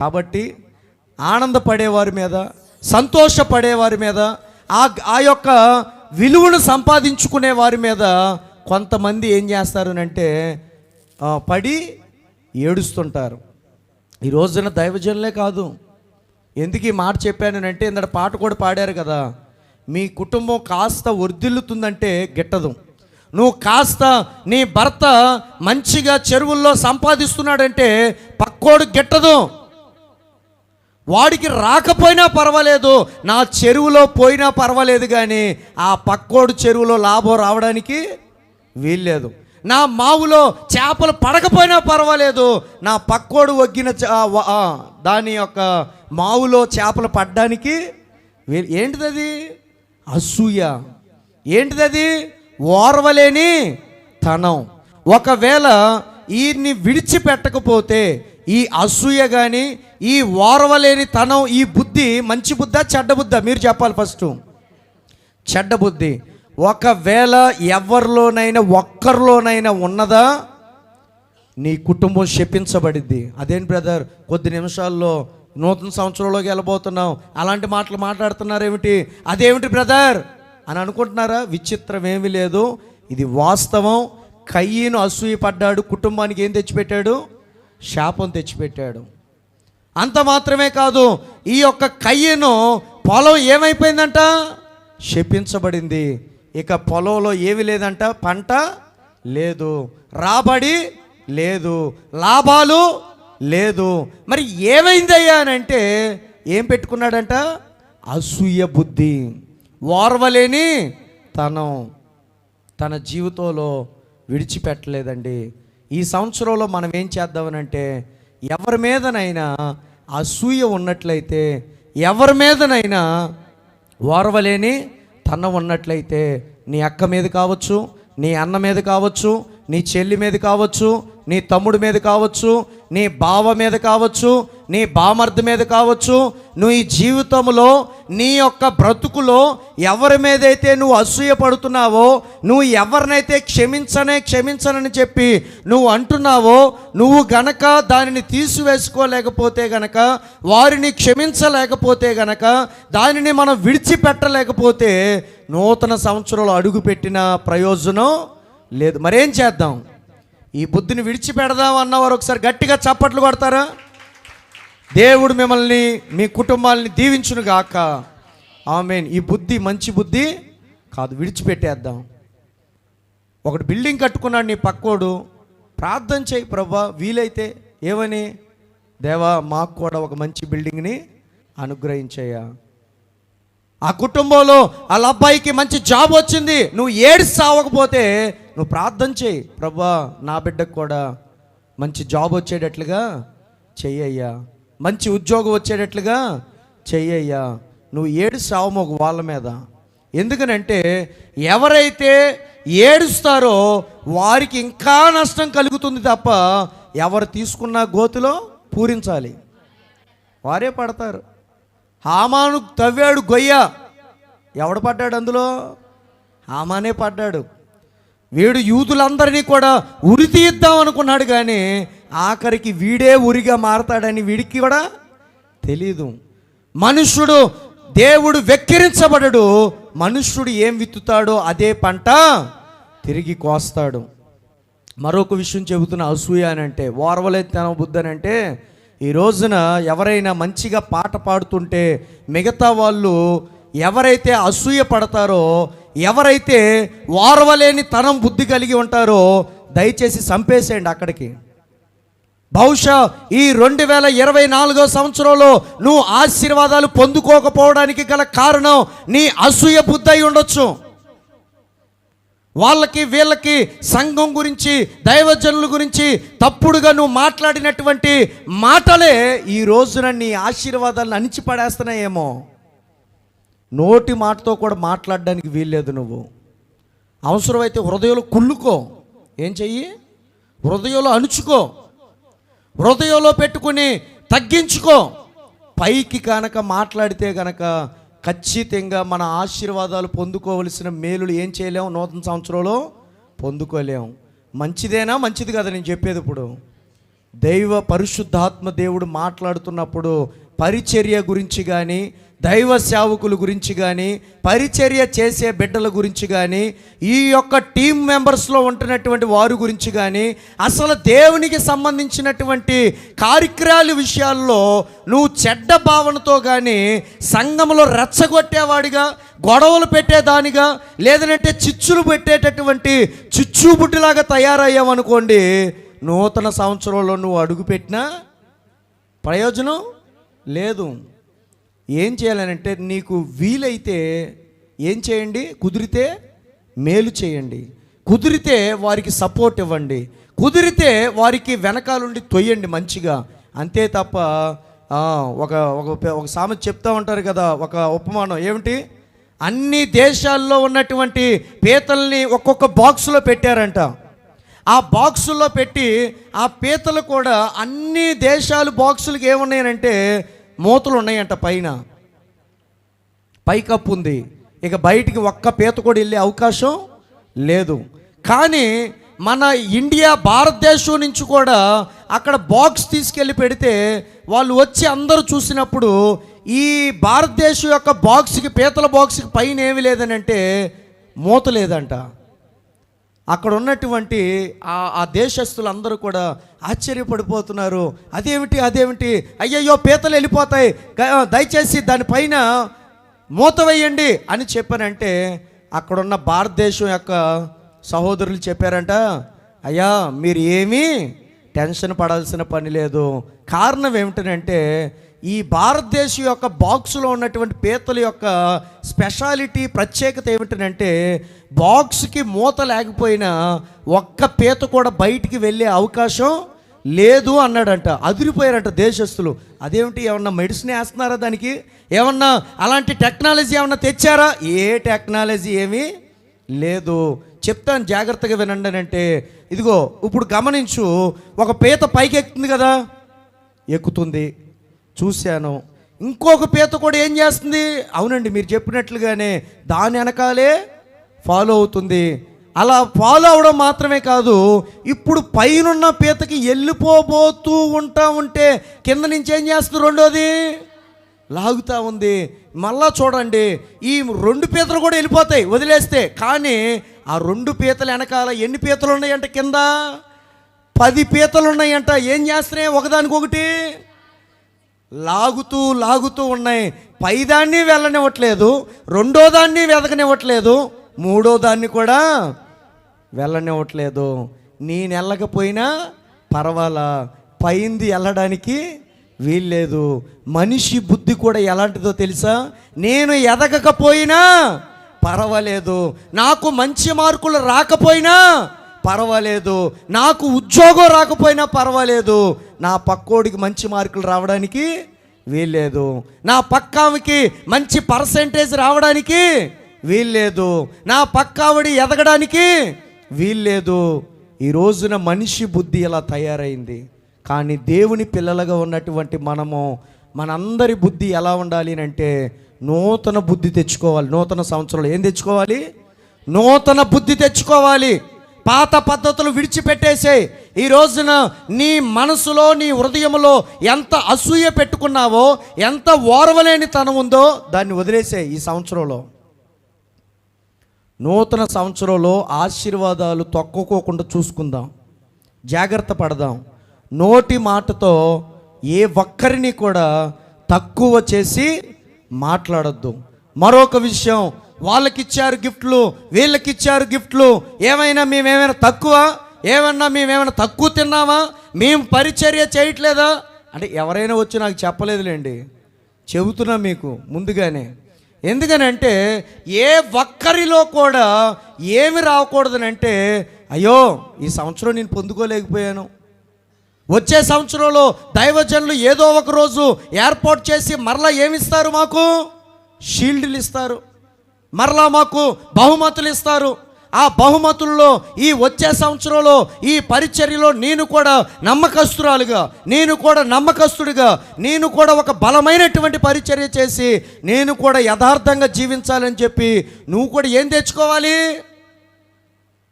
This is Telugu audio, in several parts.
కాబట్టి ఆనందపడేవారి మీద సంతోషపడేవారి మీద ఆ ఆ యొక్క విలువను సంపాదించుకునే వారి మీద కొంతమంది ఏం చేస్తారనంటే పడి ఏడుస్తుంటారు. ఈ రోజున దైవజనులే కాదు. ఎందుకు ఈ మాట చెప్పానంటే ఇందడ పాట కూడా పాడారు కదా. మీ కుటుంబం కాస్త వర్ధిల్లుతుందంటే గిట్టదు. నువ్వు కాస్త నీ భర్త మంచిగా చెరువుల్లో సంపాదిస్తున్నాడంటే పక్కోడు గిట్టదు. వాడికి రాకపోయినా పర్వాలేదు నా చెరువులో పోయినా పర్వాలేదు కానీ ఆ పక్కోడు చెరువులో లాభం రావడానికి వీల్లేదు. నా మావులో చేపలు పడకపోయినా పర్వాలేదు నా పక్కోడు వగ్గిన దాని యొక్క మావులో చేపలు పడ్డానికి ఏంటిదది? అసూయ. ఏంటిదది? ఓర్వలేని తనం. ఒకవేళ ఈయన్ని విడిచిపెట్టకపోతే ఈ అసూయ కానీ ఈ ఓర్వలేని తనం ఈ బుద్ధి మంచి బుద్ధా చెడ్డ బుద్ధా? మీరు చెప్పాలి ఫస్ట్. చెడ్డ బుద్ధి. ఒకవేళ ఎవరిలోనైనా ఒక్కరిలోనైనా ఉన్నదా? నీ కుటుంబం శపించబడిద్ది. అదేంటి బ్రదర్? కొద్ది నిమిషాల్లో నూతన సంవత్సరంలోకి వెళ్ళబోతున్నాం అలాంటి మాటలు మాట్లాడుతున్నారేమిటి? అదేమిటి బ్రదర్? అని అనుకుంటున్నారా? విచిత్రం ఏమీ లేదు. ఇది వాస్తవం. కయ్యను అసూయ పడ్డాడు కుటుంబానికి ఏం తెచ్చిపెట్టాడు? శాపం తెచ్చిపెట్టాడు. అంత మాత్రమే కాదు ఈ యొక్క కయ్యను పొలం ఏమైపోయిందంట? శపించబడింది. ఇక పొలంలో ఏమి లేదంట పంట లేదు రాబడి లేదు లాభాలు లేదు. మరి ఏమైందయ్యా అని అంటే ఏం పెట్టుకున్నాడంట? అసూయ బుద్ధి ఓర్వలేని తనం. తన జీవితంలో విడిచిపెట్టలేదండి. ఈ సంవత్సరంలో మనం ఏం చేద్దామనంటే ఎవరి మీదనైనా అసూయ ఉన్నట్లయితే ఎవరి మీదనైనా ఓర్వలేని తన ఉన్నట్లయితే నీ అక్క మీద కావచ్చు నీ అన్న మీద కావచ్చు నీ చెల్లి మీద కావచ్చు నీ తమ్ముడి మీద కావచ్చు నీ బావ మీద కావచ్చు నీ బామర్ది మీద కావచ్చు నువ్వు ఈ జీవితంలో నీ యొక్క బ్రతుకులో ఎవరి మీదైతే నువ్వు అసూయ పడుతున్నావో నువ్వు ఎవరినైతే క్షమించనే క్షమించనని చెప్పి నువ్వు అంటున్నావో నువ్వు గనక దానిని తీసివేసుకోలేకపోతే గనక వారిని క్షమించలేకపోతే గనక దానిని మనం విడిచిపెట్టలేకపోతే నూతన సంవత్సరంలో అడుగుపెట్టిన ప్రయోజనం లేదు. మరేం చేద్దాం? ఈ బుద్ధిని విడిచిపెడదాం అన్నవారు ఒకసారి గట్టిగా చప్పట్లు కొడతారా? దేవుడు మిమ్మల్ని మీ కుటుంబాలని దీవించును గాక. ఆమెన్. ఈ బుద్ధి మంచి బుద్ధి కాదు విడిచిపెట్టేద్దాం. ఒకటి బిల్డింగ్ కట్టుకున్నాడు నీ పక్కోడు. ప్రార్థన చేయి ప్రభా వీలైతే ఏమని? దేవా మాకు కూడా ఒక మంచి బిల్డింగ్ని అనుగ్రహించయ్యా. ఆ కుటుంబంలో వాళ్ళ అబ్బాయికి మంచి జాబ్ వచ్చింది. నువ్వు ఏడు సావకపోతే నువ్వు ప్రార్థన చేయి. ప్రభా నా బిడ్డకు కూడా మంచి జాబ్ వచ్చేటట్లుగా చెయ్యయ్యా. మంచి ఉద్యోగం వచ్చేటట్లుగా చెయ్యయ్యా. నువ్వు ఏడు ఒక వాళ్ళ మీద. ఎందుకనంటే ఎవరైతే ఏడుస్తారో వారికి ఇంకా నష్టం కలుగుతుంది తప్ప ఎవరు తీసుకున్న గోతిలో పూరించాలి. వారే పడతారు. హామాను తవ్వాడు గొయ్య. ఎవడు పడ్డాడు అందులో? హామానే పడ్డాడు. వీడు యూదులందరినీ కూడా ఉరి తీద్దాం అనుకున్నాడు కానీ ఆఖరికి వీడే ఉరిగా మారతాడని వీడికి కూడా తెలీదు. మనుష్యుడు దేవుడు వెక్కిరించబడడు. మనుష్యుడు ఏం విత్తుతాడో అదే పంట తిరిగి కోస్తాడు. మరొక విషయం చెబుతున్న అసూయ అని అంటే ఓర్వలేతనం బుద్ధి అని అంటే ఈ రోజున ఎవరైనా మంచిగా పాట పాడుతుంటే మిగతా వాళ్ళు ఎవరైతే అసూయ పడతారో ఎవరైతే ఓర్వలేని తనం బుద్ధి కలిగి ఉంటారో దయచేసి చంపేసేయండి అక్కడికి. బహుశా ఈ రెండు వేల ఇరవై నాలుగో సంవత్సరంలో నువ్వు ఆశీర్వాదాలు పొందుకోకపోవడానికి గల కారణం నీ అసూయ బుద్ధి అయి ఉండొచ్చు. వాళ్ళకి వీళ్ళకి సంఘం గురించి దైవజనుల గురించి తప్పుడుగా నువ్వు మాట్లాడినటువంటి మాటలే ఈ రోజున నీ ఆశీర్వాదాలను అణిచిపడేస్తున్నాయేమో. నోటి మాటతో కూడా మాట్లాడడానికి వీల్లేదు నువ్వు. అవసరమైతే హృదయంలో కుళ్ళుకో. ఏం చెయ్యి? హృదయంలో అణుచుకో. హృదయంలో పెట్టుకుని తగ్గించుకో. పైకి కనుక మాట్లాడితే కనుక ఖచ్చితంగా మన ఆశీర్వాదాలు పొందుకోవలసిన మేలులు ఏం చేయలేము నూతన సంవత్సరంలో? పొందుకోలేము మంచిదేనా? మంచిది కదా నేను చెప్పేది ఇప్పుడు. దైవ పరిశుద్ధాత్మ దేవుడు మాట్లాడుతున్నప్పుడు పరిచర్య గురించి కానీ దైవ సేవకుల గురించి కానీ పరిచర్య చేసే బిడ్డల గురించి కానీ ఈ యొక్క టీం మెంబర్స్లో ఉంటున్నటువంటి వారి గురించి కానీ అసలు దేవునికి సంబంధించినటువంటి కార్యక్రమాల విషయాల్లో నువ్వు చెడ్డ భావనతో కానీ సంఘంలో రెచ్చగొట్టేవాడిగా గొడవలు పెట్టేదానిగా లేదంటే చిచ్చులు పెట్టేటటువంటి చిచ్చుబుట్టిలాగా తయారయ్యావనుకోండి నూతన సంవత్సరంలో నువ్వు అడుగుపెట్టినా ప్రయోజనం లేదు. ఏం చేయాలనంటే నీకు వీలైతే ఏం చేయండి? కుదిరితే మేలు చేయండి. కుదిరితే వారికి సపోర్ట్ ఇవ్వండి. కుదిరితే వారికి వెనకాలండి తొయ్యండి మంచిగా. అంతే తప్ప ఒక ఒక ఒక సామెత చెప్తా ఉంటారు కదా ఒక ఉపమానం. ఏమిటి? అన్ని దేశాల్లో ఉన్నటువంటి పీతల్ని ఒక్కొక్క బాక్సులో పెట్టారంట. ఆ బాక్సుల్లో పెట్టి ఆ పీతలు కూడా అన్ని దేశాలు బాక్సులకి ఏమున్నాయనంటే మూతలు ఉన్నాయంట పైన. పైకప్పు ఉంది. ఇక బయటికి ఒక్క పీత కూడా వెళ్ళే అవకాశం లేదు. కానీ మన ఇండియా భారతదేశం నుంచి కూడా అక్కడ బాక్స్ తీసుకెళ్ళి పెడితే వాళ్ళు వచ్చి అందరూ చూసినప్పుడు ఈ భారతదేశం యొక్క బాక్స్కి పీతల బాక్స్కి పైన ఏమి లేదని అంటే మూత లేదంట. అక్కడ ఉన్నటువంటి ఆ ఆ దేశస్తులందరూ కూడా ఆశ్చర్యపడిపోతున్నారు. అదేమిటి అదేమిటి? అయ్యయ్యో పీతలు వెళ్ళిపోతాయి. దయచేసి దానిపైన మూత వేయండి అని చెప్పానంటే అక్కడున్న భారతదేశం యొక్క సహోదరులు చెప్పారంట అయ్యా మీరు ఏమీ టెన్షన్ పడాల్సిన పని లేదు. కారణం ఏమిటనంటే ఈ భారతదేశం యొక్క బాక్స్లో ఉన్నటువంటి పీతల యొక్క స్పెషాలిటీ ప్రత్యేకత ఏమిటంటే బాక్స్కి మూత లేకపోయినా ఒక్క పీత కూడా బయటికి వెళ్ళే అవకాశం లేదు అన్నాడంట. అదిరిపోయారంట దేశస్తులు అదేమిటి ఏమన్నా మెడిసిన్ వేస్తున్నారా దానికి? ఏమన్నా అలాంటి టెక్నాలజీ ఏమన్నా తెచ్చారా? ఏ టెక్నాలజీ ఏమీ లేదు. చెప్తాను జాగ్రత్తగా వినండి అంటే ఇదిగో ఇప్పుడు గమనించు ఒక పీత పైకి ఎక్కుతుంది కదా? ఎక్కుతుంది. చూశాను. ఇంకొక పీత కూడా ఏం చేస్తుంది? అవునండి మీరు చెప్పినట్లుగానే దాని వెనకాలే ఫాలో అవుతుంది. అలా ఫాలో అవడం మాత్రమే కాదు ఇప్పుడు పైనున్న పీతకి వెళ్ళిపోబోతూ ఉంటా ఉంటే కింద నుంచి ఏం చేస్తుంది రెండోది? లాగుతూ ఉంది. మళ్ళా చూడండి ఈ రెండు పీతలు కూడా వెళ్ళిపోతాయి వదిలేస్తే. కానీ ఆ రెండు పీతలు వెనకాల ఎన్ని పీతలు ఉన్నాయంట కింద? పది పీతలు ఉన్నాయంట. ఏం చేస్తున్నాయి? ఒకదానికొకటి. లాగుతూ లాగుతూ ఉన్నాయి. పైదాన్ని వెళ్ళనివ్వట్లేదు రెండో దాన్ని వెదకనివ్వట్లేదు మూడో దాన్ని కూడా వెళ్ళనివ్వట్లేదు. నేను వెళ్ళకపోయినా పర్వాలా పైంది వెళ్ళడానికి వీల్లేదు. మనిషి బుద్ధి కూడా ఎలాంటిదో తెలుసా? నేను ఎదగకపోయినా పర్వాలేదు. నాకు మంచి మార్కులు రాకపోయినా పర్వాలేదు. నాకు ఉద్యోగం రాకపోయినా పర్వాలేదు. నా పక్కోడికి మంచి మార్కులు రావడానికి వీల్లేదు. నా పక్కావికి మంచి పర్సంటేజ్ రావడానికి వీల్లేదు. నా పక్కావిడి ఎదగడానికి వీల్లేదు. ఈ రోజున మనిషి బుద్ధి ఇలా తయారైంది? కానీ దేవుని పిల్లలుగా ఉన్నటువంటి మనము మనందరి బుద్ధి ఎలా ఉండాలి అని అంటే నూతన బుద్ధి తెచ్చుకోవాలి. నూతన సంవత్సరంలో ఏం తెచ్చుకోవాలి? నూతన బుద్ధి తెచ్చుకోవాలి. పాత పద్ధతులు విడిచిపెట్టేసే ఈ రోజున నీ మనసులో నీ హృదయంలో ఎంత అసూయ పెట్టుకున్నావో ఎంత ఓర్వలేని తనం ఉందో దాన్ని వదిలేసే ఈ సంవత్సరంలో. నూతన సంవత్సరంలో ఆశీర్వాదాలు తొక్కుకోకుండా చూసుకుందాం. జాగ్రత్త పడదాం. నోటి మాటతో ఏ ఒక్కరిని కూడా తక్కువ చేసి మాట్లాడొద్దు. మరొక విషయం వాళ్ళకిచ్చారు గిఫ్ట్లు వీళ్ళకిచ్చారు గిఫ్ట్లు. ఏమైనా మేమేమైనా తక్కువ? ఏమన్నా మేమేమైనా తక్కువ తిన్నామా? మేము పరిచర్య చేయట్లేదా? అంటే ఎవరైనా వచ్చి నాకు చెప్పలేదులేండి. చెబుతున్నా మీకు ముందుగానే. ఎందుకనంటే ఏ ఒక్కరిలో కూడా ఏమి రాకూడదనంటే అయ్యో ఈ సంవత్సరం నేను పొందుకోలేకపోయాను. వచ్చే సంవత్సరంలో దైవజనులు ఏదో ఒక రోజు ఏర్పాటు చేసి మరలా ఏమిస్తారు మాకు? షీల్డ్లు ఇస్తారు. మరలా మాకు బహుమతులు ఇస్తారు. ఆ బహుమతుల్లో ఈ వచ్చే సంవత్సరంలో ఈ పరిచర్యలో నేను కూడా నమ్మకస్తురాలుగా నేను కూడా నమ్మకస్తుడిగా నేను కూడా ఒక బలమైనటువంటి పరిచర్య చేసి నేను కూడా యథార్థంగా జీవించాలని చెప్పి నువ్వు కూడా ఏం తెచ్చుకోవాలి?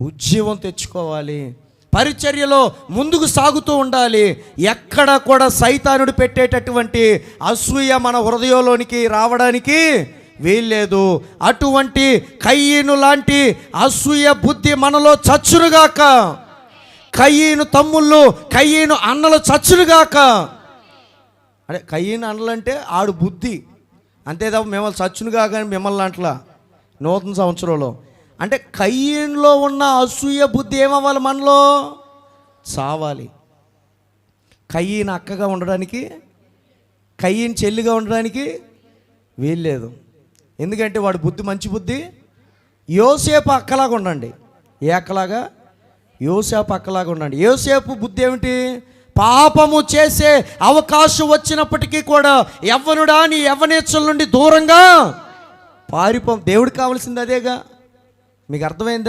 ఉద్యోగం తెచ్చుకోవాలి. పరిచర్యలో ముందుకు సాగుతూ ఉండాలి. ఎక్కడ కూడా సైతానుడు పెట్టేటటువంటి అసూయ మన హృదయంలోనికి రావడానికి వీల్లేదు. అటువంటి కయ్యను లాంటి అసూయ బుద్ధి మనలో చచ్చునుగాక కయ్యను తమ్ముళ్ళు కయ్యను అన్నలు చచ్చునుగాక అదే కయ్యను అన్నలంటే ఆడు బుద్ధి. అంతే తప్ప మిమ్మల్ని చచ్చునుగాక కానీ మిమ్మల్ని అంటలా. నూతన సంవత్సరంలో. అంటే కయ్యంలో ఉన్న అసూయ బుద్ధి ఏమవ్వాలి మనలో? చావాలి. కయ్యని అక్కగా ఉండడానికి కయ్యని చెల్లిగా ఉండడానికి వీల్లేదు. ఎందుకంటే వాడు బుద్ధి మంచి బుద్ధి. యోసేపు అక్కలాగా ఉండండి. ఏ అక్కలాగా? యోసేపు అక్కలాగా ఉండండి. యోసేపు బుద్ధి ఏమిటి? పాపము చేసే అవకాశం వచ్చినప్పటికీ కూడా యవ్వనుడా నీ యవ్వనేచ్ఛల నుండి దూరంగా పారిపో దేవుడికి కావాల్సింది అదేగా. మీకు అర్థమైందా?